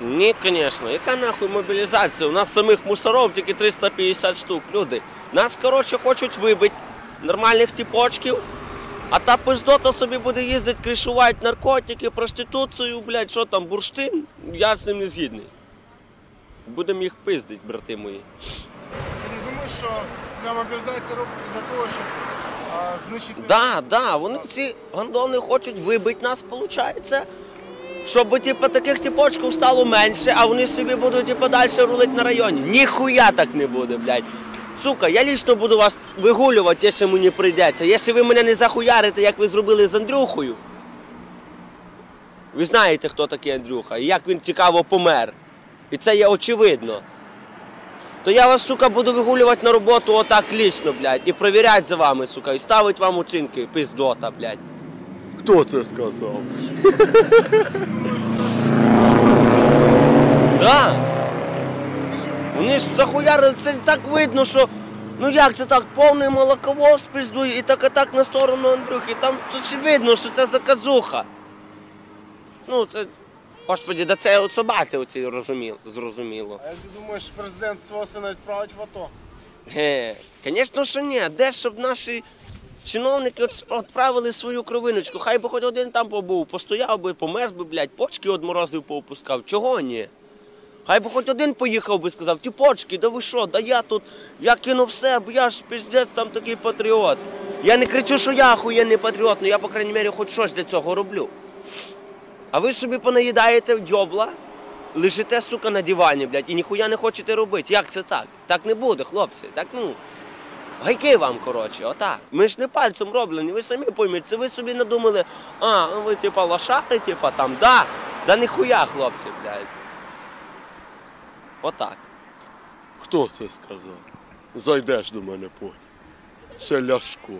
Ні, звісно, яка нахуй мобілізація? У нас самих мусоров тільки 350 штук, люди. Нас, коротше, хочуть вибити нормальних типочків, а та пиздота собі буде їздити, кришувати наркотики, проституцію, блядь, що там, бурштин, я з цим не згідний. Будемо їх пиздити, брати мої. Ти не думаєш, що ця мобілізація робиться для того, щоб а, знищити Да, да, вони ці гандони хочуть вибити нас, виходить. Щоб типу, таких типочків стало менше, а вони собі будуть типу, далі рулити на районі. Ніхуя так не буде, блядь. Сука, я лічно буду вас вигулювати, якщо мені прийдеться. Якщо ви мене не захуярите, як ви зробили з Андрюхою. Ви знаєте, хто такий Андрюха і як він цікаво помер. І це є очевидно. То я вас, сука, буду вигулювати на роботу отак лічно, блядь, і перевіряти за вами, сука, і ставити вам оцінки, пиздота, блядь. Хто це сказав? Да. Вони ж захуярили, це так видно, що. Ну як це так, повний молоковоз пиздує і так і так на сторону Андрюхи. Там тут видно, що це заказуха. Ну, це. Господі, да це от собаці оці розуміло, зрозуміло. А як ти думаєш, президент свого сина відправить в АТО? Ге, звісно, що ні. Де щоб наші чиновники відправили свою кровиночку. Хай би хоч один там побув, постояв би, померз би, блядь, почки од морозив поопускав. Чого ні? Хай би хоч один поїхав би сказав, ті почки, да ви що, да я тут, я кинув все, бо я ж піздець там такий патріот. Я не кричу, що я охуєнний патріот, але я, по крайній мірі, хоч щось для цього роблю. А ви собі понаїдаєте дьобла, лежите, сука, на дивані, блядь, і ніхуя не хочете робити. Як це так? Так не буде, хлопці. Так ну. Гайки вам, коротше, отак. Ми ж не пальцем роблені, ви самі пойміть, це ви собі надумали, а, ви типа лошари, типа там, да, да ніхуя, хлопці, блядь. Отак. Хто це сказав? Зайдеш до мене потім. Це Ляшко.